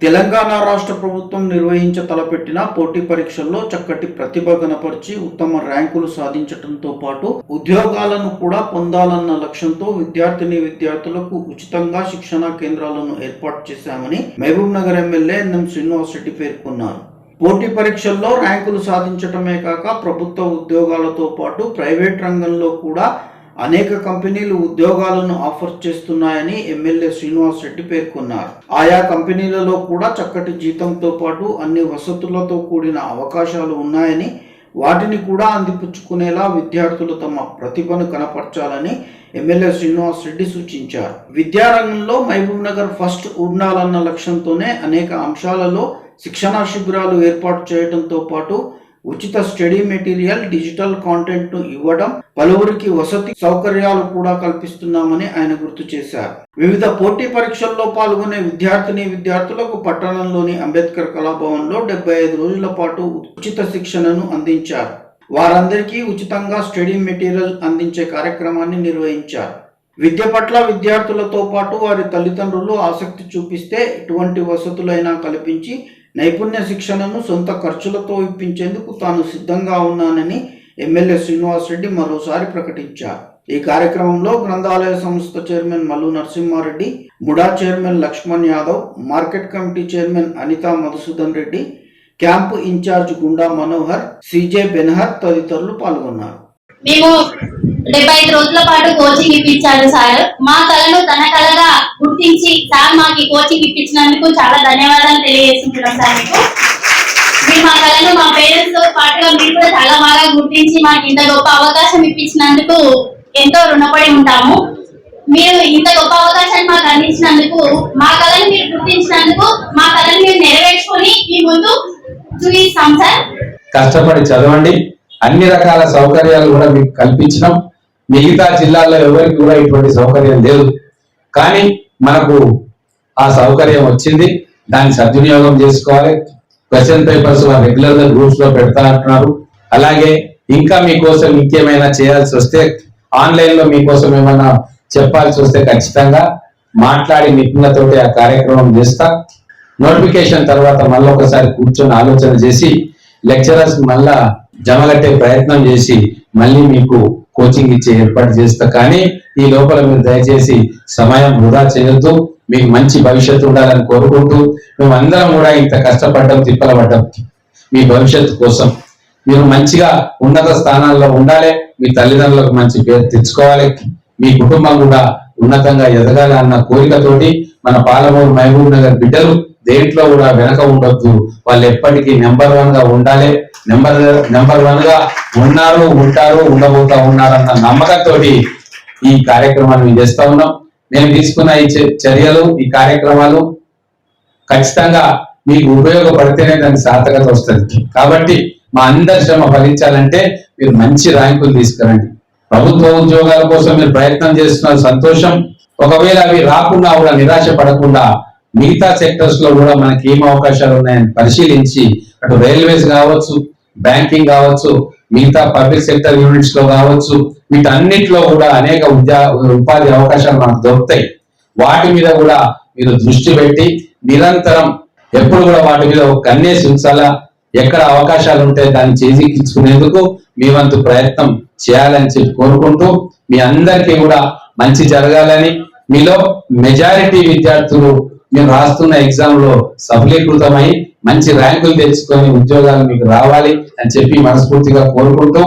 తెలంగాణ రాష్ట్ర ప్రభుత్వం నిర్వహించ తలపెట్టిన పోటీ పరీక్షల్లో చక్కటి ప్రతిభ గనపరిచి ఉత్తమ ర్యాంకులు సాధించడంతో పాటు ఉద్యోగాలను కూడా పొందాలన్న లక్ష్యంతో విద్యార్థిని విద్యార్థులకు ఉచితంగా శిక్షణా కేంద్రాలను ఏర్పాటు చేశామని మహబూబ్ నగర్ ఎమ్మెల్యే ఎన్ఎం శ్రీనివాస్ రెడ్డి పేర్కొన్నారు. పోటీ పరీక్షల్లో ర్యాంకులు సాధించటమే కాక ప్రభుత్వ ఉద్యోగాలతో పాటు ప్రైవేట్ రంగంలో కూడా అనేక కంపెనీలు ఉద్యోగాలను ఆఫర్ చేస్తున్నాయని ఎమ్మెల్యే శ్రీనివాస్ రెడ్డి పేర్కొన్నారు. ఆయా కంపెనీలలో కూడా చక్కటి జీతంతో పాటు అన్ని వసతులతో కూడిన అవకాశాలు ఉన్నాయని వాటిని కూడా అందిపుచ్చుకునేలా విద్యార్థులు తమ ప్రతిభను కనపరచాలని ఎమ్మెల్యే శ్రీనివాస్ రెడ్డి సూచించారు. విద్యారంగంలో మహబూబ్ నగర్ ఫస్ట్ ఉండాలన్న లక్ష్యంతోనే అనేక అంశాలలో శిక్షణా శిబిరాలు ఏర్పాటు చేయడంతో పాటు ఉచిత స్టడీ మెటీరియల్ డిజిటల్ కాంటెంట్ను ఇవ్వడం పలువురికి వసతి సౌకర్యాలు కూడా కల్పిస్తున్నామని ఆయన గుర్తు చేశారు. వివిధ పోటీ పరీక్షల్లో పాల్గొనే విద్యార్థిని విద్యార్థులకు పట్టణంలోని అంబేద్కర్ కళాభవన్లో డెబ్బై ఐదు రోజుల పాటు ఉచిత శిక్షణను అందించారు. వారందరికీ ఉచితంగా స్టడీ మెటీరియల్ అందించే కార్యక్రమాన్ని నిర్వహించారు. విద్య పట్ల విద్యార్థులతో పాటు వారి తల్లిదండ్రులు ఆసక్తి చూపిస్తే ఎటువంటి వసతులైనా కల్పించి నైపుణ్య శిక్షణను సొంత ఖర్చులతో ఇప్పించేందుకు తాను సిద్ధంగా ఉన్నానని ఎమ్మెల్యే శ్రీనివాస్ రెడ్డి మరోసారి ప్రకటించారు. ఈ కార్యక్రమంలో గ్రంథాలయ సంస్థ chairman Mallu Narasimha Reddy MUDA chairman Lakshman Yadav market committee chairman Anitha Madhusudan Reddy camp incharge Gunda Manohar CJ Ben-Hur తదితరులు పాల్గొన్నారు. మేము డెబ్బై ఐదు రోజుల పాటు కోచింగ్ ఇప్పించారు సార్. మా కళను తన కళగా గుర్తించి సార్ మాకు కోచింగ్ ఇప్పించినందుకు చాలా ధన్యవాదాలు తెలియజేస్తున్నాం సార్ మీకు. మీరు మా కళను మా పేరెంట్స్తో పాటుగా మీరు కూడా చాలా బాగా గుర్తించి మాకు ఇంత గొప్ప అవకాశం ఇప్పించినందుకు ఎంతో రుణపడి ఉంటాము. మీరు ఇంత గొప్ప అవకాశాన్ని మాకు అందించినందుకు మా కళను మీరు గుర్తించినందుకు మా కళను మీరు నెరవేర్చుకొని మీ ముందు చూపిస్తాం సార్. కష్టపడి చదవండి. అన్ని రకాల సౌకర్యాలు కూడా మీకు కల్పించడం మిగతా జిల్లాల్లో ఎవరికి కూడా ఇటువంటి సౌకర్యం లేదు. కానీ మనకు ఆ సౌకర్యం వచ్చింది. దాన్ని సద్వినియోగం చేసుకోవాలి. క్వశ్చన్ పేపర్స్ రెగ్యులర్గా గ్రూప్స్లో పెడతా అంటున్నారు అలాగే ఇంకా మీకోసం ఇంకేమైనా చేయాల్సి వస్తే ఆన్లైన్లో మీకోసం ఏమైనా చెప్పాల్సి వస్తే ఖచ్చితంగా మాట్లాడి నిపుణులతోటి ఆ కార్యక్రమం చేస్తా. నోటిఫికేషన్ తర్వాత మళ్ళీ ఒకసారి కూర్చొని ఆలోచన చేసి లెక్చరర్స్ మళ్ళా జమగట్టే ప్రయత్నం చేసి మళ్ళీ మీకు కోచింగ్ ఇచ్చే ఏర్పాటు చేస్తా. కానీ ఈ లోపల మీరు దయచేసి సమయం వృధా చేయొద్దు. మీకు మంచి భవిష్యత్తు ఉండాలని కోరుకుంటూ మేము అందరం కూడా ఇంత కష్టపడ్డం తిప్పలపడ్డం మీ భవిష్యత్తు కోసం. మీరు మంచిగా ఉన్నత స్థానాల్లో ఉండాలి. మీ తల్లిదండ్రులకు మంచి పేరు తెచ్చుకోవాలి. మీ కుటుంబం కూడా ఉన్నతంగా ఎదగాలి అన్న కోరికతోటి మన పాలమూరు మహబూబ్ నగర్ బిడ్డలు దేంట్లో కూడా వెనక ఉండొద్దు. వాళ్ళు ఎప్పటికీ నెంబర్ వన్గా ఉండాలి. నెంబర్ నెంబర్ వన్గా ఉన్నారు ఉంటారు ఉండబోతా ఉన్నారన్న నమ్మకంతో ఈ కార్యక్రమాన్ని మేము చేస్తా ఉన్నాం. మేము తీసుకున్న ఈ చర్యలు ఈ కార్యక్రమాలు ఖచ్చితంగా మీకు ఉపయోగపడితేనే దానికి సార్థకత వస్తుంది. కాబట్టి మా అందరి శ్రమ ఫలించాలంటే మీరు మంచి ర్యాంకులు తీసుకురండి. ప్రభుత్వ ఉద్యోగాల కోసం మీరు ప్రయత్నం చేస్తున్న సంతోషం. ఒకవేళ అవి రాకుండా కూడా నిరాశ పడకుండా మిగతా సెక్టర్స్లో కూడా మనకి ఏం అవకాశాలు ఉన్నాయని పరిశీలించి అటు రైల్వేస్ కావచ్చు బ్యాంకింగ్ కావచ్చు మిగతా పబ్లిక్ సెక్టర్ యూనిట్స్లో కావచ్చు వీటన్నిటిలో కూడా అనేక ఉద్యా ఉపాధి అవకాశాలు మనకు దొరుకుతాయి. వాటి మీద కూడా మీరు దృష్టి పెట్టి నిరంతరం ఎప్పుడు కూడా వాటి మీద ఒక కన్నేసి ఉంచాలా? ఎక్కడ అవకాశాలు ఉంటే దాన్ని చేజిక్కించుకునేందుకు మీ వంతు ప్రయత్నం చేయాలని చెప్పి కోరుకుంటూ మీ అందరికీ కూడా మంచి జరగాలని మీలో మెజారిటీ విద్యార్థులు మేము రాస్తున్న ఎగ్జామ్లో సఫలీకృతమై మంచి ర్యాంకులు తెచ్చుకొని ఉద్యోగాలు మీకు రావాలి అని చెప్పి మనస్ఫూర్తిగా కోరుకుంటూ